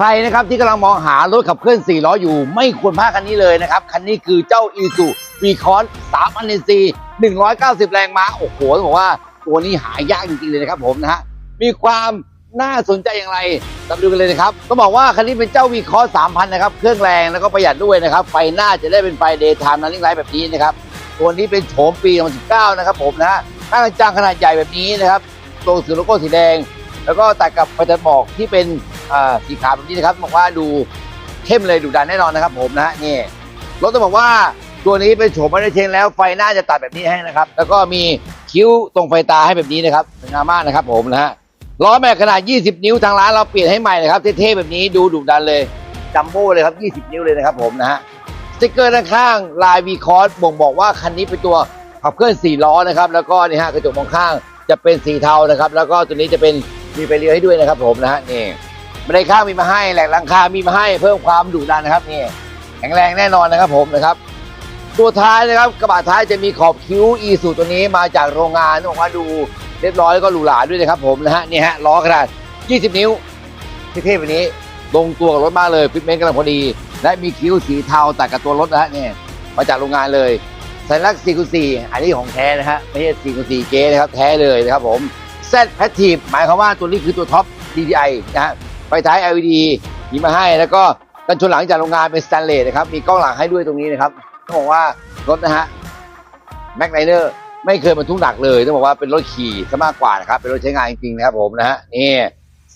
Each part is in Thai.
ใครนะครับที่กำลังมองหารถขับเคลื่อน 4 ล้ออยู่ ไม่ควรพลาดคันนี้เลยนะครับ คันนี้คือเจ้า i s u v c o s 3 0 0 c190 แรงม้า โอ้โหต้องบอกว่าตัวนี้หายากจริงๆเลยนะครับผมนะฮะ มีความน่าสนใจอย่างไรเราไปดูกันเลยนะครับต้องบอกว่าคันนี้เป็นเจ้า v c o s 3,000นนะครับ เครื่องแรงแล้วก็ประหยัดด้วยนะครับ ไฟหน้าจะได้เป็นไฟ daytime running light แบบนี้นะครับ ตัวนี้เป็นโฉมปี 2019 นะครับผมนะฮะหน้ากระจังขนาดใหญ่แบบนี้นะครับ ตัวสีโลโก้สีแดง แล้วก็ตัดกับไฟตัดหมอกที่เป็น สีขาวแบบนี้นะครับบอกว่าดูเข้มเลยดุดันแน่นอนนะครับ ผมนะฮะนี่รถต้องบอกว่าตัวนี้เป็นโฉมม่ได้เชงแล้วไฟหน้าจะตัดแบบนี้ให้นะครับ แล้วก็มีคิ้วตรงไฟตาให้แบบนี้นะครับสวยงามมากนะครับ ผมนะฮะล้อแม็กขนาด 20 นิ้วทางร้านเราเปลี่ยนให้ใหม่นะครับเท่ๆแบบนี้ดูดุดันเลยจัมโบ้เลยครับ 20 นิ้วเลยนะครับ ผมนะฮะสติ๊กเกอร์ด้านข้างลายวีคอร์สบ่งบอกว่าคันนี้เป็นตัวขับเคลื่อน4ล้อนะครับแล้วก็นี่ฮะกระจกมองข้างจะเป็นสีเทานะครับ แล้วก็ตัวนี้จะเป็นมีไฟเลี้ยวให้ด้วยนะครับ ผมนะฮะนี่ บันไดข้างมีมาให้แหลกหลังคา มีมาให้เพิ่มความดุดันนะครับนี่แข็งแรงแน่นอนนะครับผมนะครับ ตัวท้ายนะครับกระบะท้ายจะมีขอบคิ้วอีสูตัวนี้มาจากโรงงานต้ออกว่าดูเรียบร้อยแล้วก็หรูหราด้วยนะครับผมนะฮะนี่ฮะล้อขนาด 20 นิ้วเท่ๆแบบนี้ลงตัวกับรถมากเลยฟิตเมนต์กำลังพอดี และมีคิ้วสีเทาตัดกับตัวรถนะฮะนี่มาจากโรงงานเลยสัญลักษณ์4คู4อันนี้ของแท้นะฮะไม่ใช่4คู4เก๊นะครับแท้เลยนะครับผม Z Active หมายความว่าตัวนี้คือตัวท็อป DDI นะฮะ ไฟท้าย LED มีมาให้แล้วก็กันชนหลังจากโรงงานเป็นสแตนเลสนะครับ มีกล้องหลังให้ด้วยตรงนี้นะครับต้องบอกว่ารถนะฮะแม็กไนเนอร์ไม่เคยบรรทุกหนักเลยต้องบอกว่าเป็นรถขี่ซะมากกว่านะครับเป็นรถใช้งานจริงๆนะครับผมนะฮะนี่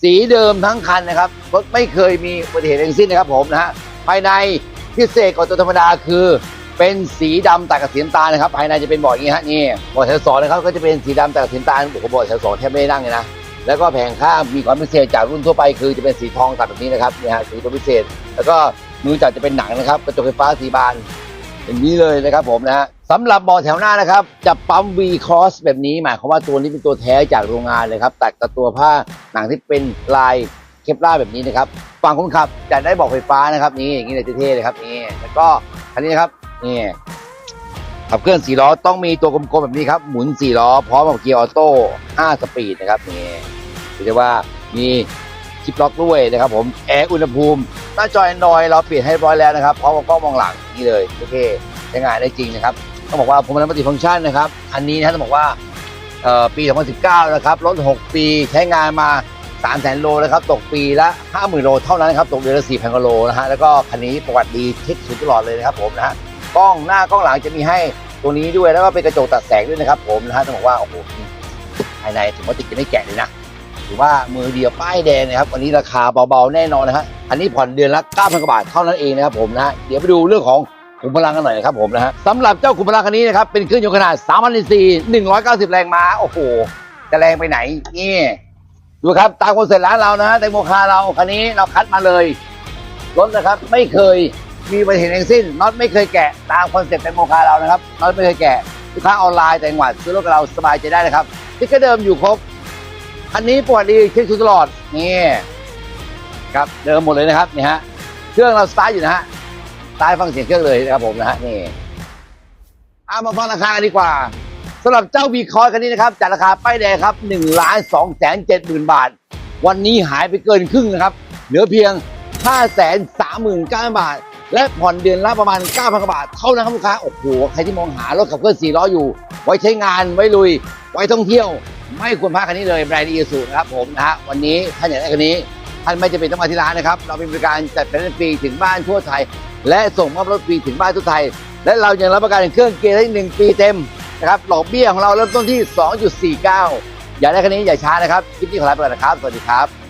สีเดิมทั้งคันนะครับรถไม่เคยมีอุบัติเหตุทั้งสิ้นนะครับผมนะฮะภายในพิเศษกว่าตัวธรรมดาคือ เป็นสีดำตัดกับสีน้ำตาลนะครับภายในจะเป็นบาะอย่างนี้ฮะนี่เบาะแถวสองนะครับก็จะเป็นสีดำตัดกับสีน้ำตาลผมเบาะแถวสองแทบไม่ได้นั่งเลยนะ แล้วก็แผงข้างมีความพิเศษจากรุ่นทั่วไปคือจะเป็นสีทองตัดแบบนี้นะครับนี่ฮะสีตัวพิเศษ แล้วก็มือจับจะเป็นหนังนะครับ กระจกไฟฟ้าสีบานอย่างนี้เลยนะครับผมนะฮะสำหรับบาะแถวหน้านะครับจะปั๊ม V cross แบบนี้หมายความว่าตัวนี้เป็นตัวแท้จากโรงงานเลยครับตัดกับตัวผ้าหนังที่เป็นลายเคปลาแบบนี้นะครับฝั่งคนขับจะได้บอกไฟฟ้านะครับนี่อย่างนี้เลยเท่ๆเลยครับนี่แล้วก็คันนี้นะครับนี่ขับเคลื่อน4ล้อต้องมีตัวกลมๆแบบนี้ครับหมุน4ล้อพร้อมกับเกียร์ออโต้5สปีดนะครับนี่ ถือได้ว่ามีชิปล็อกด้วยนะครับผมแอร์อุณหภูมิหน้าจอ Android เราเปลี่ยนให้ร้อยแล้วนะครับพร้อมกับกล้องมองหลังนี่เลยโอเคใช้งานได้จริงนะครับต้องบอกว่าผมมันมัลติฟังก์ชันนะครับ อันนี้นะต้องบอกว่าปี 2019 นะครับรถ 6 ปีใช้งานมา 3 0 0 0 0โลนะครับ ตกปีละ 50,000 โลเท่านั้นนครับ ตกเดือนละ 4,000กว่าโลนะฮะ แล้วก็คันนี้ประวัติดีเช็คสุดตลอดเลยนะครับผมนะฮะ กล้องหน้ากล้องหลังจะมีให้ตัวนี้ด้วย แล้วก็เป็นกระจกตัดแสงด้วยนะครับผมนะฮะต้องบอกว่า โอ้โห ภายในถือว่าติดกันได้แกะเลยนะ ถือว่ามือเดียวป้ายแดงนะครับวันนี้ราคาเบาๆแน่นอนนะฮะอันนี้ผ่อนเดือนละ9,000กว่าบาทเท่านั้นเองนะครับผมนะเดี๋ยวไปดูเรื่องของขุมพลังกันหน่อยนะครับผมนะฮะสำหรับเจ้าขุมพลังคันนี้นะครับเป็นเครื่องยนต์ขนาด3,000ซี190 แรงม้าโอ้โหจะแรงไปไหนนี่ดูครับตามคอนเซ็ปต์ร้านเรานะฮะแตงโมคาเราคันนี้เราคัดมาเลยรถนะครับไม่เคยมีอุบัติเหตุทั้งสิ้นน็อตไม่เคยแกะตามคอนเซ็ปต์แตงโมคาเรานะครับน็อตไม่เคยแกะลูกค้าออนไลน์แต่งหวัดซื้อรถกับเราสบายใจได้นะครับที่ก็เดิมอยู่ครบ คันนี้ปวดดีเช็คทุกตลอดนี่ครับเดิมหมดเลยนะครับนี่ฮะเครื่องเราสตาร์ทอยู่นะฮะสตาร์ทฟังเสียงเครื่องเลยนะครับผมนะฮะนี่เอามาฟังราคากันดีกว่าสำหรับเจ้าบีคอยคันนี้นะครับจากราคาป้ายแดงครับ1นึ่งล้านสองแสนเจ็ดหมื่นบาท วันนี้หายไปเกินครึ่งนะครับ เหลือเพียง 5 3 9 0 0 0 บาท และผ่อนเดือนละประมาณ 9,000กว่าบาท เท่านั้นครับลูกค้า โอ้โห ใครที่มองหารถขับเคลื่อน4ล้ออยู่ ไว้ใช้งาน ไว้ลุย ไว้ท่องเที่ยว ไม่ควรพลาดคันนี้เลยแบรนด์อีซูนะครับผมนะฮะวันนี้ท่านอยากได้คันนี้ท่านไม่จำเป็นต้องมาที่ร้านนะครับ เรามีบริการจัดเป็นฟรีถึงบ้านทั่วไทย และส่งมอบรถฟรีถึงบ้านทั่วไทย และเรายังรับประกันเครื่องเกียร์ได้หนึ่งปีเต็มนะครับดอกเบี้ยของเราเริ่มต้นที่ 2.49 อยากได้คันนี้อย่าช้านะครับคลิปนี้ขอลาไปก่อนนะครับ สวัสดีครับ